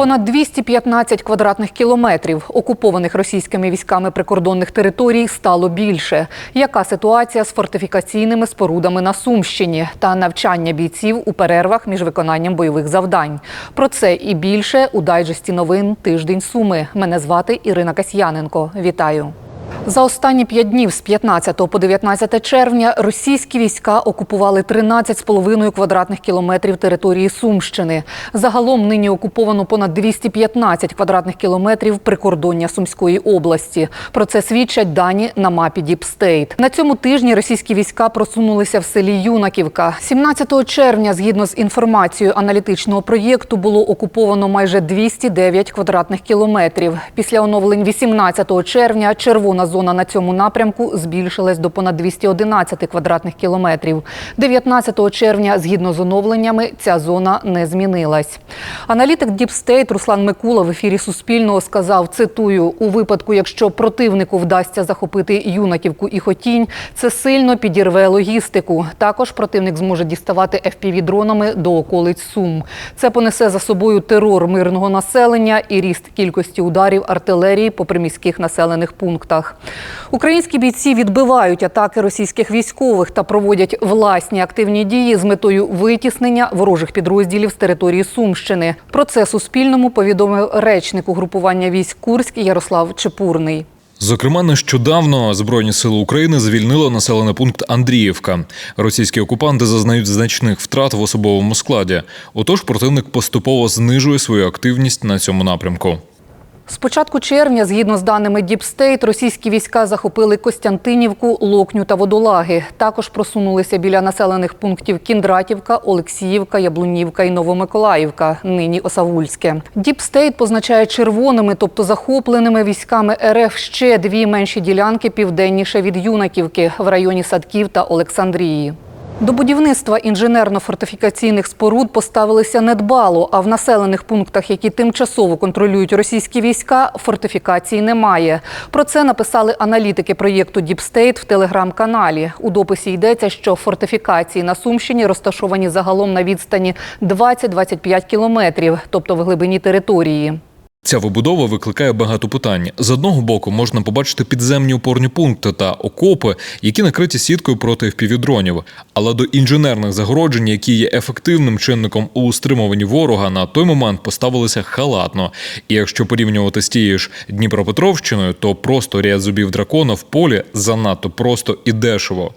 Понад 215 квадратних кілометрів окупованих російськими військами прикордонних територій стало більше. Яка ситуація з фортифікаційними спорудами на Сумщині та навчання бійців у перервах між виконанням бойових завдань? Про це і більше у дайджесті новин Тиждень Суми. Мене звати Ірина Касьяненко. Вітаю. За останні п'ять днів з 15 по 19 червня російські війська окупували 13,5 квадратних кілометрів території Сумщини. Загалом нині окуповано понад 215 квадратних кілометрів прикордоння Сумської області. Про це свідчать дані на мапі Діпстейт. На цьому тижні російські війська просунулися в селі Юнаківка. 17 червня, згідно з інформацією аналітичного проєкту, було окуповано майже 209 квадратних кілометрів. Після оновлень 18 червня червона зона на цьому напрямку збільшилась до понад 211 квадратних кілометрів. 19 червня, згідно з оновленнями, ця зона не змінилась. Аналітик Діпстейт Руслан Микула в ефірі Суспільного сказав, цитую, у випадку, якщо противнику вдасться захопити Юнаківку і Хотінь, це сильно підірве логістику. Також противник зможе діставати FPV-дронами до околиць Сум. Це понесе за собою терор мирного населення і ріст кількості ударів артилерії по приміських населених пунктах. Українські бійці відбивають атаки російських військових та проводять власні активні дії з метою витіснення ворожих підрозділів з території Сумщини. Про це Суспільному повідомив речник угрупування військ Курськ Ярослав Чепурний. Зокрема, нещодавно Збройні сили України звільнили населений пункт Андріївка. Російські окупанти зазнають значних втрат в особовому складі. Отож, противник поступово знижує свою активність на цьому напрямку. З початку червня, згідно з даними Діпстейт, російські війська захопили Костянтинівку, Локню та Водолаги. Також просунулися біля населених пунктів Кіндратівка, Олексіївка, Яблунівка і Новомиколаївка, нині Осавульське. Діпстейт позначає червоними, тобто захопленими військами РФ ще дві менші ділянки південніше від Юнаківки в районі Садків та Олександрії. До будівництва інженерно-фортифікаційних споруд поставилися недбало, а в населених пунктах, які тимчасово контролюють російські війська, фортифікацій немає. Про це написали аналітики проєкту Діпстейт в телеграм-каналі. У дописі йдеться, що фортифікації на Сумщині розташовані загалом на відстані 20-25 кілометрів, тобто в глибині території. Ця вибудова викликає багато питань. З одного боку можна побачити підземні опорні пункти та окопи, які накриті сіткою проти впівдронів. Але до інженерних загороджень, які є ефективним чинником у стримуванні ворога, на той момент поставилися халатно. І якщо порівнювати з тією ж Дніпропетровщиною, то просто ряд зубів дракона в полі занадто просто і дешево.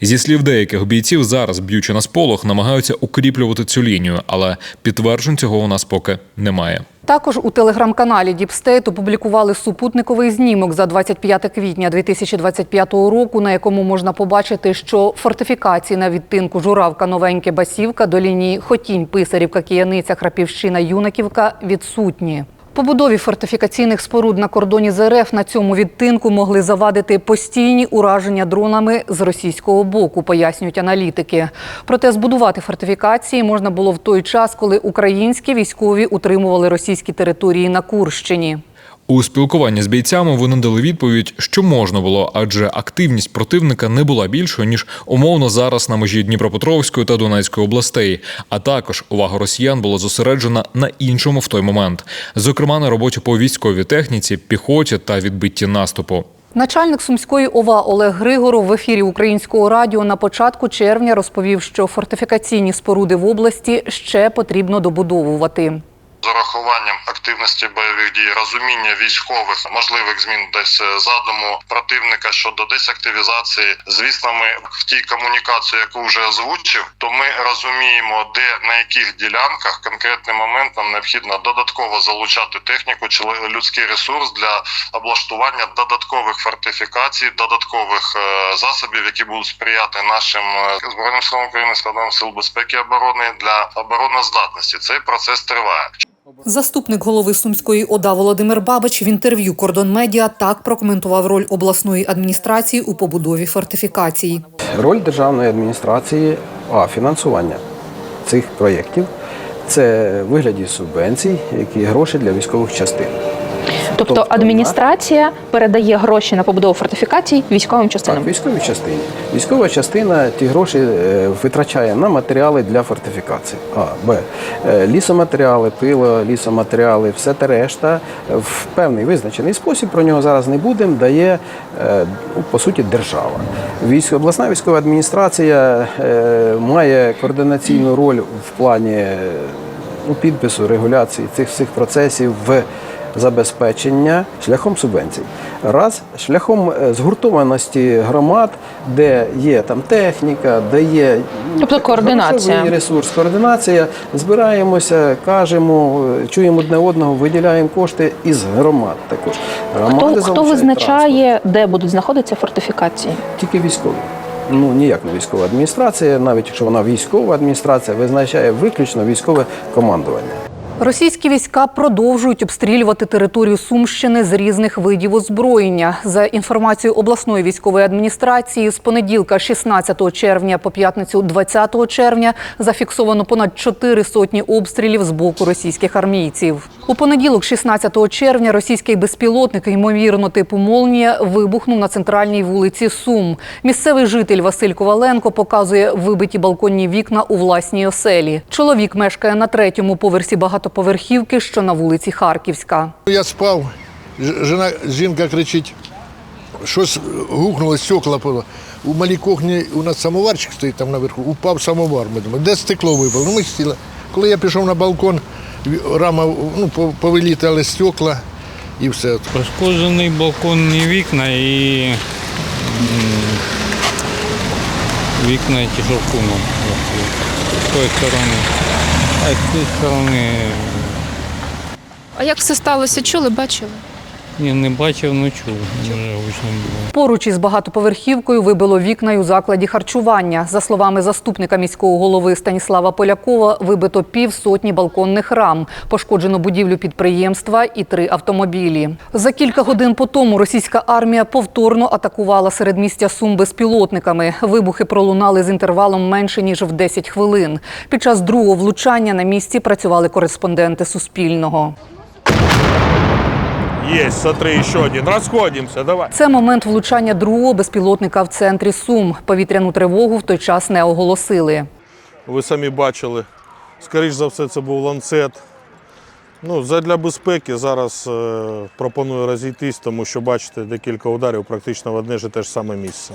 Зі слів деяких бійців, зараз б'ючи на сполох, намагаються укріплювати цю лінію, але підтверджень цього у нас поки немає. Також у телеграм-каналі Діпстейт опублікували супутниковий знімок за 25 квітня 2025 року, на якому можна побачити, що фортифікації на відтинку Журавка, Новеньке, Басівка до лінії Хотінь, Писарівка, Кияниця, Храпівщина, Юнаківка відсутні. Побудові фортифікаційних споруд на кордоні з РФ на цьому відтинку могли завадити постійні ураження дронами з російського боку, пояснюють аналітики. Проте збудувати фортифікації можна було в той час, коли українські військові утримували російські території на Курщині. У спілкуванні з бійцями вони дали відповідь, що можна було, адже активність противника не була більшою ніж умовно зараз на межі Дніпропетровської та Донецької областей. А також увага росіян була зосереджена на іншому в той момент, зокрема на роботі по військовій техніці, піхоті та відбитті наступу. Начальник Сумської ОВА Олег Григоров в ефірі українського радіо на початку червня розповів, що фортифікаційні споруди в області ще потрібно добудовувати. З урахуванням активності бойових дій, розуміння військових можливих змін десь е, задуму противника щодо десактивізації. Звісно, ми в тій комунікації, яку вже озвучив, то ми розуміємо, де на яких ділянках конкретний момент нам необхідно додатково залучати техніку чи людський ресурс для облаштування додаткових фортифікацій, додаткових е, засобів, які будуть сприяти нашим е, збройним силам України, складам сил безпеки і оборони для обороноздатності. Цей процес триває. Заступник голови Сумської ОДА Володимир Бабич в інтерв'ю Кордон Медіа так прокоментував роль обласної адміністрації у побудові фортифікацій. Роль державної адміністрації, а фінансування цих проєктів це вигляді субвенцій, які гроші для військових частин. Тобто адміністрація передає гроші на побудову фортифікацій військовим частинам. Так, військовій частині. Військова частина ті гроші е, витрачає на матеріали для фортифікації. А, Б. Е, Лісоматеріали, пило, лісоматеріали, все те решта в певний визначений спосіб, про нього зараз не будемо, дає е, по суті держава. Обласна військова адміністрація має координаційну роль в плані ну, підпису, регуляції цих всіх процесів в забезпечення шляхом субвенцій. Раз шляхом е, згуртованості громад, де є там техніка, де є Тобто координація. ресурс, координація. Збираємося, кажемо, е, чуємо одне одного, виділяємо кошти із громад. Також громади Хто, хто визначає, де будуть знаходитися фортифікації? тільки військові. Ну ніяк не військова адміністрація, навіть якщо вона військова адміністрація, визначає виключно військове командування. Російські війська продовжують обстрілювати територію Сумщини з різних видів озброєння. За інформацією обласної військової адміністрації, з понеділка, 16 червня по п'ятницю, 20 червня, зафіксовано понад чотири сотні обстрілів з боку російських армійців. У понеділок, 16 червня, російський безпілотник, ймовірно, типу Молнія, вибухнув на центральній вулиці Сум. Місцевий житель Василь Коваленко показує вибиті балконні вікна у власній оселі. Чоловік мешкає на третьому поверсі багатоповерхівки, що на вулиці Харківська. Я спав, жена, жінка кричить, щось гукнуло, стекла було. У малій кухні у нас самоварчик стоїть там наверху, упав самовар. Ми думаємо, де стекло випало? Ну, ми сіли. Коли я пішов на балкон, рама, ну, повилітали стекла і все. Пошкоджений балконні вікна і вікна ті шовкуном. З тої сторони. А з цієї сторони А як все сталося? Чули, бачили? Ні, не бачив, не чув. Гучно було. Поруч із багатоповерхівкою вибило вікна й у закладі харчування. За словами заступника міського голови Станіслава Полякова, вибито півсотні балконних рам, пошкоджено будівлю підприємства і три автомобілі. За кілька годин по тому російська армія повторно атакувала середмістя Сум безпілотниками. Вибухи пролунали з інтервалом менше ніж в 10 хвилин. Під час другого влучання на місці працювали кореспонденти Суспільного. Есть, смотри, еще один. Расходимся, давай. Це момент влучання другого безпілотника в центрі Сум. Повітряну тривогу в той час не оголосили. Ви самі бачили. Скоріш за все, це був ланцет. Ну, задля безпеки зараз е, пропоную розійтись, тому що бачите, декілька ударів практично в одне ж і те ж саме місце.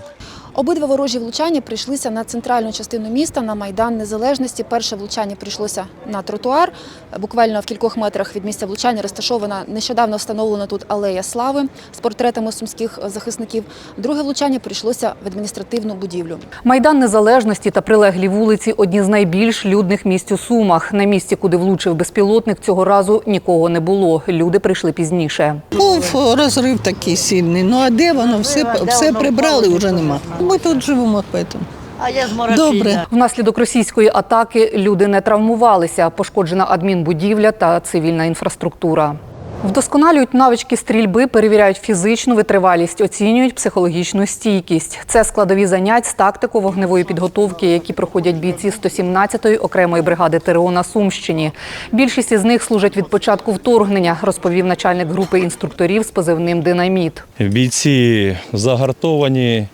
Обидва ворожі влучання прийшлися на центральну частину міста, на Майдан Незалежності. Перше влучання прийшлося на тротуар. Буквально в кількох метрах від місця влучання розташована нещодавно встановлена тут алея слави з портретами сумських захисників. Друге влучання прийшлося в адміністративну будівлю. Майдан Незалежності та прилеглі вулиці одні з найбільш людних місць у Сумах. На місці, куди влучив безпілотник, цього разу нікого не було. Люди прийшли пізніше. Був розрив такий сильний. Ну а де воно? Все, все прибрали, вже нема. Ми тут живемо, тому. А я з Добре. Внаслідок російської атаки люди не травмувалися. Пошкоджена адмінбудівля та цивільна інфраструктура. Вдосконалюють навички стрільби, перевіряють фізичну витривалість, оцінюють психологічну стійкість. Це складові занять з тактико-вогневої підготовки, які проходять бійці 117-ї окремої бригади ТРО на Сумщині. Більшість із них служать від початку вторгнення, розповів начальник групи інструкторів з позивним Динаміт. Бійці загартовані,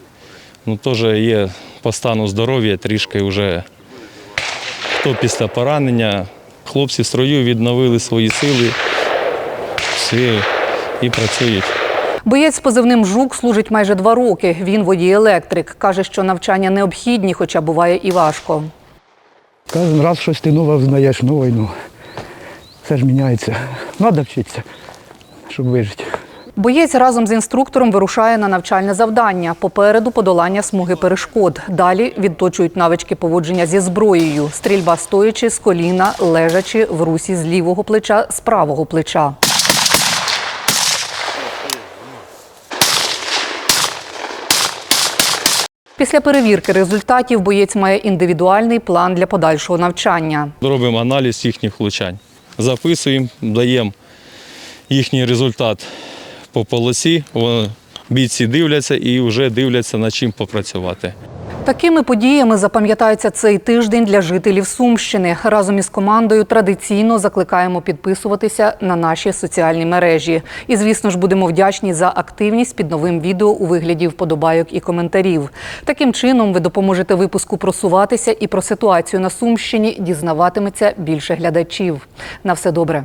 ну теж є по стану здоров'я трішки вже хто після поранення. Хлопці в строю відновили свої сили всі і працюють. Боєць з позивним Жук служить майже два роки. Він водій-електрик. Каже, що навчання необхідні, хоча буває і важко. Кожен раз щось ти нове знаєш, нове, ну. Все ж міняється. Треба вчитися, щоб вижити. Боєць разом з інструктором вирушає на навчальне завдання. Попереду подолання смуги перешкод. Далі відточують навички поводження зі зброєю. Стрільба стоячи з коліна, лежачи в русі з лівого плеча, з правого плеча. Після перевірки результатів боєць має індивідуальний план для подальшого навчання. Робимо аналіз їхніх влучань. Записуємо, даємо їхній результат по полосі. Бійці дивляться і вже дивляться, над чим попрацювати. Такими подіями запам'ятається цей тиждень для жителів Сумщини. Разом із командою традиційно закликаємо підписуватися на наші соціальні мережі. І, звісно ж, будемо вдячні за активність під новим відео у вигляді вподобайок і коментарів. Таким чином, ви допоможете випуску просуватися і про ситуацію на Сумщині дізнаватиметься більше глядачів. На все добре.